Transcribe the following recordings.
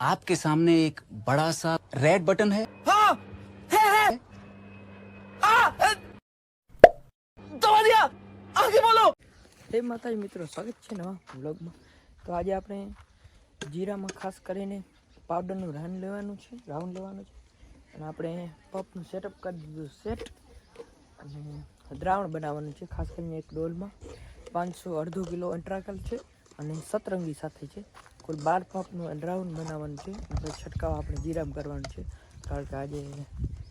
आपके सामने एक बड़ा सा रेड बटन है हाँ है है आ अ, दबा दिया आगे बोलो જય માતાજી મિત્રો સ્વાગત છે નવા વ્લોગમાં તો આજે આપણે જીરામાં ખાસ કરીને પાવડરનું રાઉન્ડ લેવાનું છે રાઉન્ડ લેવાનું છે અને આપણે પપનું સેટઅપ કરી દીધું સેટ અને દ્રાવણ બનાવવાનું છે ખાસ કરીને એક ડોલમાં પાંચસો અડધો કિલો અંતરાકલ છે અને સતરંગી સાથે છે. કુલ બાર પપનું દ્રાવણ બનાવવાનું છે. છંટકાવ આપણે જીરામ કરવાનું છે. કારણ કે આજે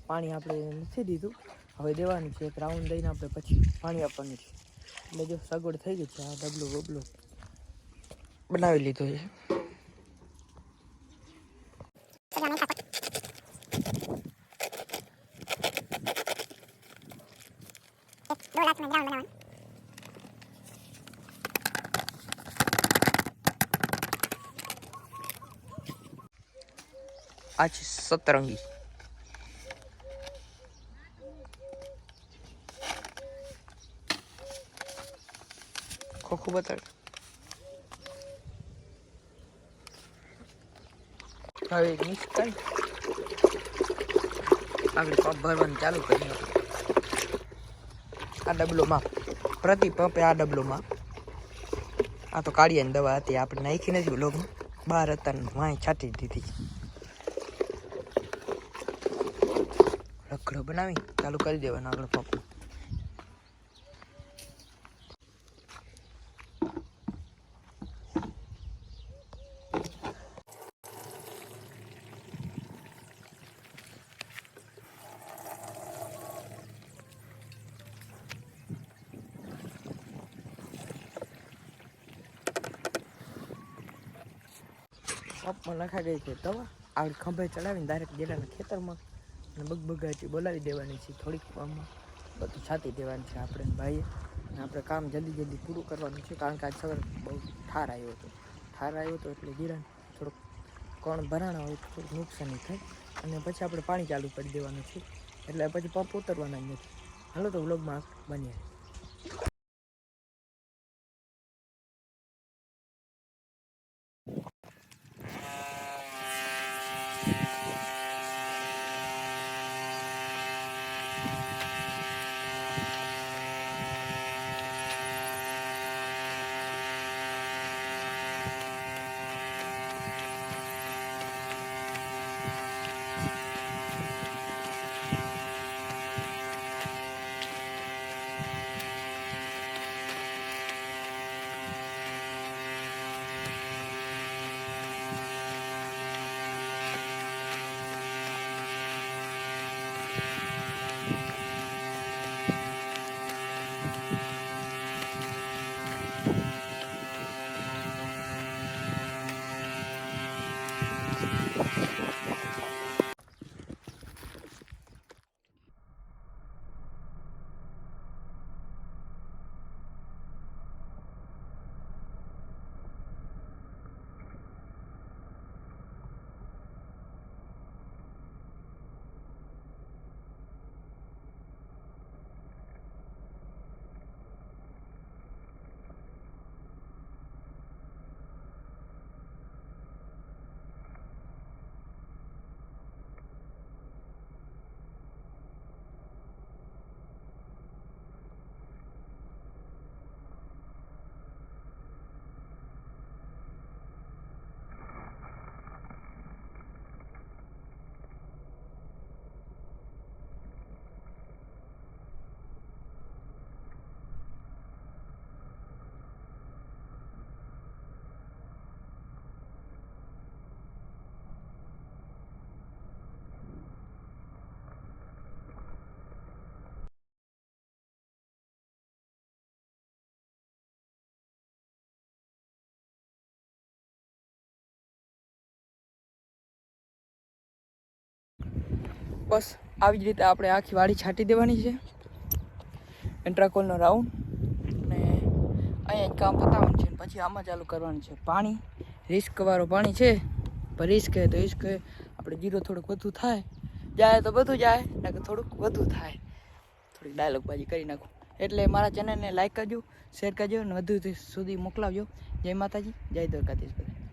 પાણી આપણે નથી દીધું. હવે દેવાનું છે એક રાઉન્ડ દઈને આપણે પછી પાણી આપવાનું છે. એટલે જો સગવડ થઈ ગઈ છે, આ ડબલું બબલું બનાવી લીધો છે. આ છે સતરંગી ખોખું બતાડ હવે મિક્સ કરી આપણે પંપ ભરવાનું ચાલુ કરીએ આ ડબલોમાં પ્રતિ પંપે આ ડબલોમાં આ તો કાળિયાની દવા હતી આપણે નાખી નથી લોગમાં બહાર હતા વાંય છાંટી દીધી રખડો બનાવી, ચાલુ કરી દેવાનો આગળ પંપ પંપમાં નખાઈ ગઈ છે, તો આગળ ખંભે ચડાવીને ડાયરેક્ટ ગેડાના ખેતરમાં અને બગબગાટી બોલાવી દેવાની છે થોડીક આમાં બધું છાતી દેવાની છે આપણે ભાઈએ. અને આપણે કામ જલ્દી જલ્દી પૂરું કરવાનું છે કારણ કે આજ સવારે બહુ ઠાર આવ્યો હતો. ઠાર આવ્યો હતો એટલે ગિરાણ થોડુંક કોણ ભરાણા હોય થોડુંક નુકસાની થાય. અને પછી આપણે પાણી ચાલુ કરી દેવાનું છે. એટલે પછી પંપ ઉતરવાના જ નથી. હાલો તો વ્લોગમાં બનીએ બસ આવી જ રીતે આપણે આખી વાડી છાંટી દેવાની છે. એન્ટ્રાકોલનો રાઉન્ડ અને અહીંયા જ કામ પતાવવાનું છે પછી આમાં ચાલુ કરવાનું છે. પાણી રિસ્કવાળું પાણી છે. પણ રિસ્ક તો રિસ્ક આપણે જીરો થોડુંક વધુ થાય. જાય તો બધું જાય, નકર થોડુંક વધુ થાય. થોડીક ડાયલોગબાજી કરી નાખું. એટલે મારા ચેનલને લાઈક કરજો શેર કરજો અને વધુ સુધી મોકલાવજો. જય માતાજી, જય દ્વારકાધીશ બધા